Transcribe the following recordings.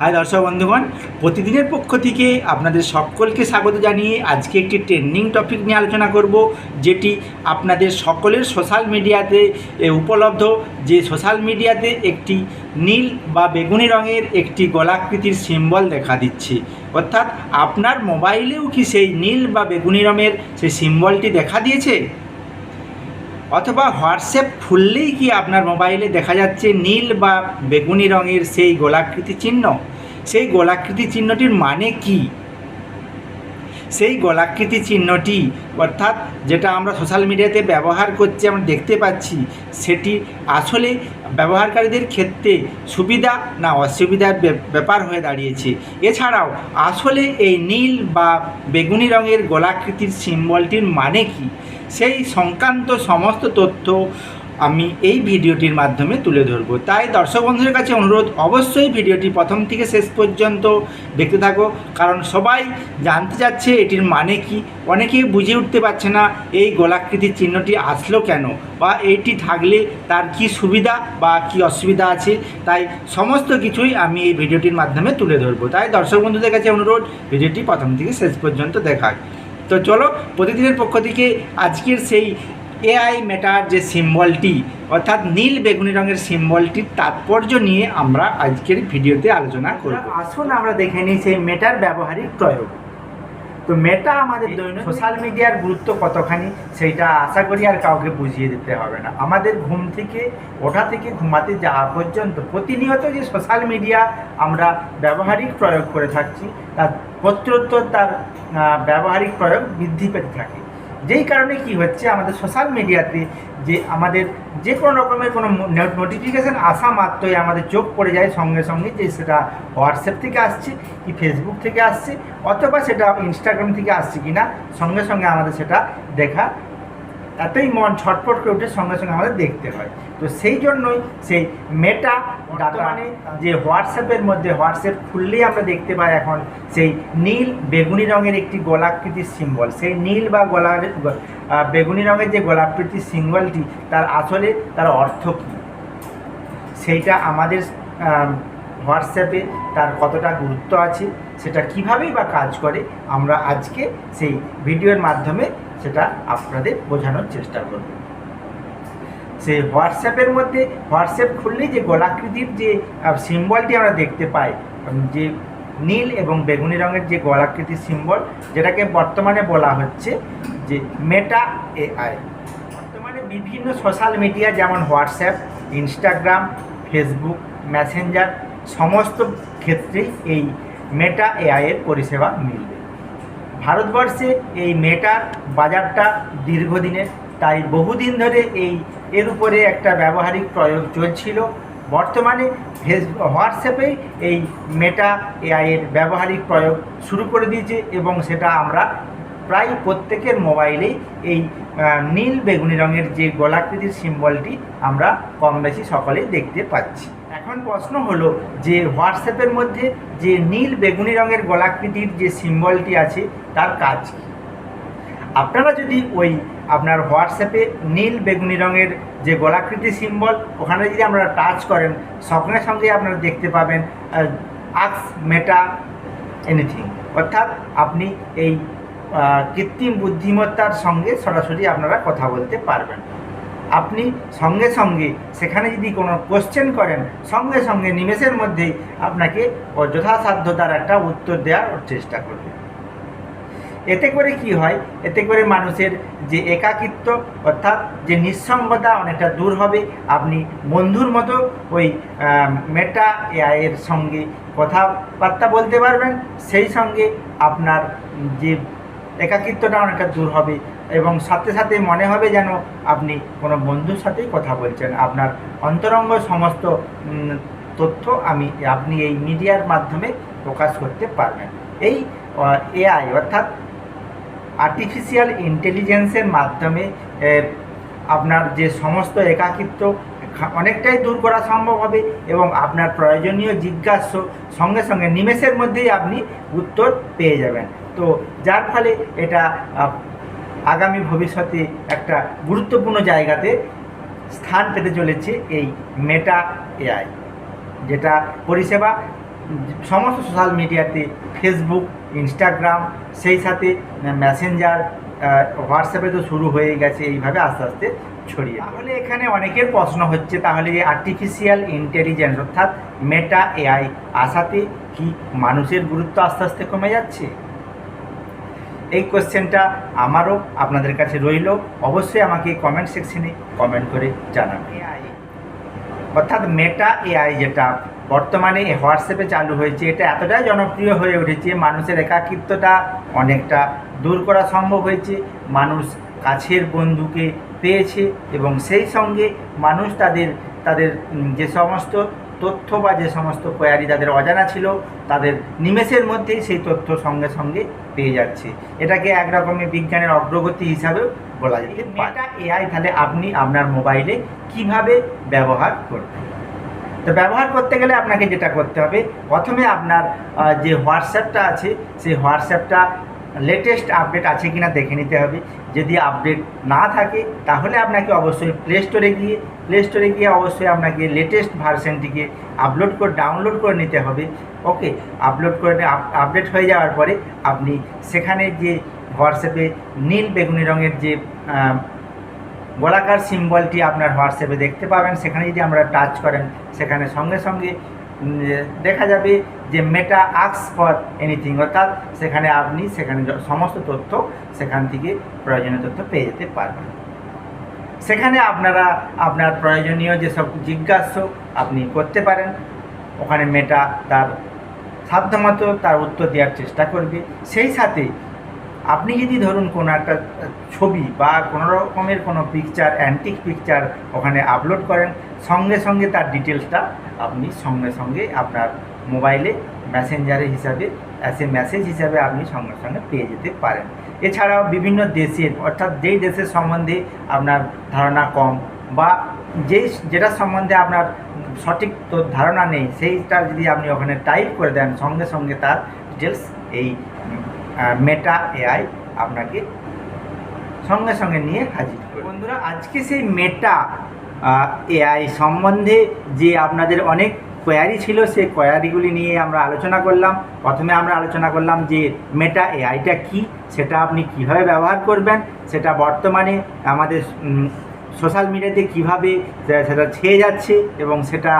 High দর্শক বন্ধুগণ, প্রতিদিনের পক্ষ থেকে আপনাদের সকলকে স্বাগত জানিয়ে আজকে একটি ট্রেন্ডিং টপিক নিয়ে আলোচনা করব, যেটি আপনাদের সকলের সোশ্যাল মিডিয়াতে উপলব্ধ। যে সোশ্যাল মিডিয়াতে একটি নীল বা বেগুনি রঙের একটি গোলাকৃতির সিম্বল দেখা দিচ্ছে। অর্থাৎ আপনার মোবাইলেও কি সেই নীল বা বেগুনি রঙের সেই সিম্বলটি দেখা দিয়েছে? অথবা হোয়াটসঅ্যাপ খুললেই কি আপনার মোবাইলে দেখা যাচ্ছে নীল বা বেগুনি রঙের সেই গোলাকৃতি চিহ্ন? সেই গোলাকৃতি চিহ্নটির মানে কি? সেই গোলাকৃতি চিহ্নটি, অর্থাৎ যেটা আমরা সোশ্যাল মিডিয়াতে ব্যবহার করছি, আমরা দেখতে পাচ্ছি, সেটি আসলে ব্যবহারকারীদের ক্ষেত্রে সুবিধা না অসুবিধার ব্যাপার হয়ে দাঁড়িয়েছে? এছাড়াও, আসলে এই নীল বা বেগুনি রঙের গোলাকৃতির সিম্বলটির মানে কি? সেই সংক্রান্ত সমস্ত তথ্য আমি এই ভিডিওটির মাধ্যমে তুলে ধরবো। তাই দর্শক বন্ধুদের কাছে অনুরোধ, অবশ্যই ভিডিওটি প্রথম থেকে শেষ পর্যন্ত দেখতে থাকো, কারণ সবাই জানতে চাচ্ছে এটির মানে কি। অনেকেই বুঝে উঠতে পারছে না এই গোলাকৃতির চিহ্নটি আসলো কেন বা এইটি থাকলে তার কি সুবিধা বা কি অসুবিধা আছে। তাই সমস্ত কিছুই আমি এই ভিডিওটির মাধ্যমে তুলে ধরবো। তাই দর্শক বন্ধুদের কাছে অনুরোধ, ভিডিওটি প্রথম থেকে শেষ পর্যন্ত দেখাক তো চলো প্রতিদিনের পক্ষ থেকে আজকের সেই এআই মেটার যে সিম্বলটি, অর্থাৎ নীল বেগুনি রঙের সিম্বলটির তাৎপর্য নিয়ে আমরা আজকের ভিডিওতে আলোচনা করব। আসুন আমরা দেখে নিই সেই মেটার ব্যবহারিক প্রয়োগ। তো মেটা আমাদের দৈনিক সোশ্যাল মিডিয়ার গুরুত্ব কতখানি, সেইটা আশা করি আর কাউকে বুঝিয়ে দিতে হবে না। আমাদের ঘুম থেকে, ওঠা থেকে ঘুমাতে যাওয়া পর্যন্ত প্রতিনিয়ত যে সোশ্যাল মিডিয়া আমরা ব্যবহারিক প্রয়োগ করে থাকছি, তার প্রত্যুত্তর তার ব্যবহারিক প্রয়োগ বৃদ্ধি পেতে থাকে। যেই কারণে কি হচ্ছে, আমাদের সোশ্যাল মিডিয়াতে যে আমাদের যে কোনো রকমের কোনো নোটিফিকেশান আসা মাত্রই আমাদের চোখ পড়ে যায় সঙ্গে সঙ্গে যে সেটা হোয়াটসঅ্যাপ থেকে আসছে কি ফেসবুক থেকে আসছে, অথবা সেটা ইনস্টাগ্রাম থেকে আসছে কি না সঙ্গে সঙ্গে আমাদের সেটা দেখা এতই মন ছটফট করে ওঠে সঙ্গে সঙ্গে আমাদের দেখতে হয়। তো সেই জন্যই সেই মেটা ডাটা মানে যে হোয়াটসঅ্যাপের মধ্যে হোয়াটসঅ্যাপ খুললেই আমরা দেখতে পাই এখন সেই নীল বেগুনি রঙের একটি গোলাকৃতির সিম্বল সেই নীল বা গোলা বেগুনি রঙের যে গোলাকৃতির সিম্বলটি তার আসলে তার অর্থ কী? সেইটা আমাদের হোয়াটসঅ্যাপে তার কতটা গুরুত্ব আছে সেটা কীভাবেই বা কাজ করে আমরা আজকে সেই ভিডিওর মাধ্যমে সেটা আপনাদের বোঝানোর চেষ্টা করব। সেই হোয়াটসঅ্যাপের মধ্যে, হোয়াটসঅ্যাপ খুললেই যে গোলাকৃতির যে সিম্বলটি আমরা দেখতে পাই যে নীল এবং বেগুনি রঙের যে গোলাকৃতির সিম্বল, যেটাকে বর্তমানে বলা হচ্ছে যে মেটা এআই। বর্তমানে বিভিন্ন সোশ্যাল মিডিয়া যেমন হোয়াটসঅ্যাপ, ইনস্টাগ্রাম, ফেসবুক, মেসেঞ্জার, সমস্ত ক্ষেত্রেই এই মেটা এআইয়ের পরিষেবা মিলবে। ভারতবর্ষে এই মেটার বাজারটা দীর্ঘদিনের, তাই বহুদিন ধরে এই, এর উপরে একটা ব্যবহারিক প্রয়োগ চলছিল। বর্তমানে ফেস হোয়াটসঅ্যাপেই এই মেটা এআইয়ের ব্যবহারিক প্রয়োগ শুরু করে দিয়েছে এবং সেটা আমরা প্রায় প্রত্যেকের মোবাইলেই এই নীল বেগুনি রঙের যে গোলাকৃতির সিম্বলটি আমরা কম বেশি সকলেই দেখতে পাচ্ছি। এখন প্রশ্ন হলো যে হোয়াটসঅ্যাপের মধ্যে যে নীল বেগুনি রঙের গোলাকৃতির যে সিম্বলটি আছে, তার কাজ কী? আপনারা যদি ওই আপনার হোয়াটসঅ্যাপে নীল বেগুনি রঙের যে গোলাকৃতি সিম্বল, ওখানে যদি আপনারা টাচ করেন, সঙ্গে সঙ্গে আপনারা দেখতে পাবেন আক্স, মেটা, এনিথিং। অর্থাৎ আপনি এই কৃত্রিম বুদ্ধিমত্তার সঙ্গে সরাসরি আপনারা কথা বলতে পারবেন। আপনি সঙ্গে সঙ্গে সেখানে যদি কোনো কোশ্চেন করেন, সঙ্গে সঙ্গে নিমেষের মধ্যেই আপনাকে যথাসাধ্য তার একটা উত্তর দেওয়ার চেষ্টা করবে। এতে করে কি হয়? এতে করে মানুষের যে একাকিত্ব, অর্থাৎ যে নিঃসঙ্গতা অনেকটা দূর হবে। আপনি বন্ধুর মতো ওই মেটা এআইয়ের সঙ্গে কথাবার্তা বলতে পারবেন। সেই সঙ্গে আপনার যে একাকিত্বটা অনেকটা দূর হবে এবং সাথে সাথে মনে হবে যেন আপনি কোনো বন্ধুর সাথেই কথা বলছেন। আপনার অন্তরঙ্গ সমস্ত তথ্য আমি, আপনি এই মিডিয়ার মাধ্যমে প্রকাশ করতে পারবেন। এই এআই অর্থাৎ আর্টিফিশিয়াল ইন্টেলিজেন্সের মাধ্যমে আপনার যে সমস্ত একাকিত্ব অনেকটাই দূর করা সম্ভব হবে এবং আপনার প্রয়োজনীয় জিজ্ঞাস্য সঙ্গে সঙ্গে নিমেষের মধ্যেই আপনি উত্তর পেয়ে যাবেন। তো যার ফলে এটা আগামী ভবিষ্যতে একটা গুরুত্বপূর্ণ জায়গাতে স্থান পেতে চলেছে এই মেটা এআই, যেটা পরিষেবা সমস্ত সোশ্যাল মিডিয়াতে ফেসবুক ইনস্টাগ্রাম সেই সাথে মেসেঞ্জার হোয়াটসঅ্যাপে তো শুরু হয়ে গেছে, এইভাবে আস্তে আস্তে ছড়িয়ে তাহলে এখানে অনেকের প্রশ্ন হচ্ছে, তাহলে আর্টিফিশিয়াল ইন্টেলিজেন্স অর্থাৎ মেটা এআই আসাতে কি মানুষের গুরুত্ব আস্তে আস্তে কমে যাচ্ছে? এই কোশ্চেনটা আমারও আপনাদের কাছে রইল। অবশ্যই আমাকে কমেন্ট সেকশনে কমেন্ট করে এআই অর্থাৎ মেটা এআই যেটা বর্তমানে হোয়াটসঅ্যাপে চালু হয়েছে, এটা এতটাই জনপ্রিয় হয়ে উঠেছে, মানুষের একাকিত্বটা অনেকটা দূর করা সম্ভব হয়েছে, মানুষ কাছের বন্ধুকে পেয়েছে এবং সেই সঙ্গে মানুষ তাদের তাদের যে সমস্ত তথ্য বা যে সমস্ত কোয়ারি তাদের অজানা ছিল তাদের নিমেষের মধ্যেই সেই তথ্য সঙ্গে সঙ্গে পেয়ে যাচ্ছে। এটাকে একরকমের বিজ্ঞানের অগ্রগতি হিসাবেও বলা যায় মেটা এআই তাহলে আপনি আপনার মোবাইলে কীভাবে ব্যবহার করবেন? তো ব্যবহার করতে গেলে আপনাকে যেটা করতে হবে প্রথমে আপনার যে হোয়াটসঅ্যাপটা আছে সেই হোয়াটসঅ্যাপটা লেটেস্ট আপডেট আছে কিনা দেখে নিতে হবে। যদি আপডেট না থাকে, তাহলে আপনাকে অবশ্যই প্লে স্টোরে গিয়ে প্লে স্টোরে গিয়ে অবশ্যই আপনাকে লেটেস্ট ভার্সনটিকে আপলোড করে ডাউনলোড করে নিতে হবে। ওকে আপলোড করে আপডেট হয়ে যাওয়ার পরে আপনি সেখানে যে হোয়াটসঅ্যাপে নীল বেগুনি রঙের যে গোলাকার সিম্বলটি আপনার হোয়াটসঅ্যাপে দেখতে পাবেন। সেখানে যদি আমরা টাচ করেন, সেখানে সঙ্গে সঙ্গে দেখা যাবে যে মেটা আক্স ফর এনিথিং অর্থাৎ সেখানে আপনি সেখানে সমস্ত তথ্য সেখান থেকে প্রয়োজনীয় তথ্য পেয়ে যেতে পারবেন। সেখানে আপনারা আপনার প্রয়োজনীয় যেসব জিজ্ঞাস্য আপনি করতে পারেন, ওখানে মেটা তার সাধ্যমতো তার উত্তর দেওয়ার চেষ্টা করবে। সেই সাথে আপনি যদি ধরুন কোনো একটা ছবি বা কোনো রকমের কোনো পিকচার অ্যান্টিক পিকচার ওখানে আপলোড করেন, সঙ্গে সঙ্গে তার ডিটেলসটা আপনি সঙ্গে সঙ্গে আপনার মোবাইলে মেসেঞ্জারে হিসাবে অ্যাস এ মেসেজ হিসাবে আপনি সঙ্গে সঙ্গে পেয়ে যেতে পারেন। এছাড়াও বিভিন্ন দেশের, অর্থাৎ যেই দেশের সম্বন্ধে আপনার ধারণা কম বা যেই যেটা সম্বন্ধে আপনার সঠিক তো ধারণা নেই, সেইটা যদি আপনি ওখানে টাইপ করে দেন, সঙ্গে সঙ্গে তার ডিটেলস এই মেটা এআই আপনাকে সঙ্গে সঙ্গে নিয়ে হাজির বন্ধুরা, আজকে সেই মেটা এআই সম্বন্ধে যে আপনাদের অনেক কোয়ারি ছিল, সেই কোয়ারিগুলি নিয়ে আমরা আলোচনা করলাম। প্রথমে আমরা আলোচনা করলাম যে মেটা এআইটা কি, সেটা আপনি কীভাবে ব্যবহার করবেন, সেটা বর্তমানে আমাদের সোশ্যাল মিডিয়াতে কীভাবে সেটা ছেয়ে যাচ্ছে এবং সেটা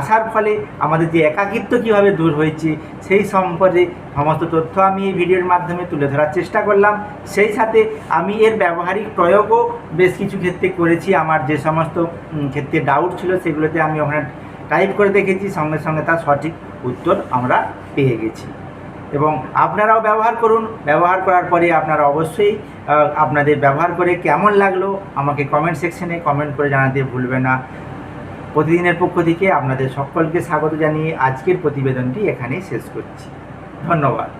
আসার ফলে আমাদের যে একাকিত্ব কীভাবে দূর হয়েছে, সেই সম্পর্কে সমস্ত তথ্য আমি এই ভিডিওর মাধ্যমে তুলে ধরার চেষ্টা করলাম। সেই সাথে আমি এর ব্যবহারিক প্রয়োগও বেশ কিছু ক্ষেত্রে করেছি। আমার যে সমস্ত ক্ষেত্রে ডাউট ছিল সেগুলোতে আমি ওখানে টাইপ করে দেখেছি। সঙ্গে সঙ্গে তার সঠিক উত্তর আমরা পেয়ে গেছি। এবং আপনারাও ব্যবহার করুন। ব্যবহার করার পরে আপনারা অবশ্যই আপনাদের ব্যবহার করে কেমন লাগল আমাকে কমেন্ট সেকশনে কমেন্ট করে জানাতে ভুলবে না। প্রতিদিনের পক্ষ থেকে আপনাদের সকলকে স্বাগত জানিয়ে আজকের প্রতিবেদনটি এখানেই শেষ করছি। ধন্যবাদ।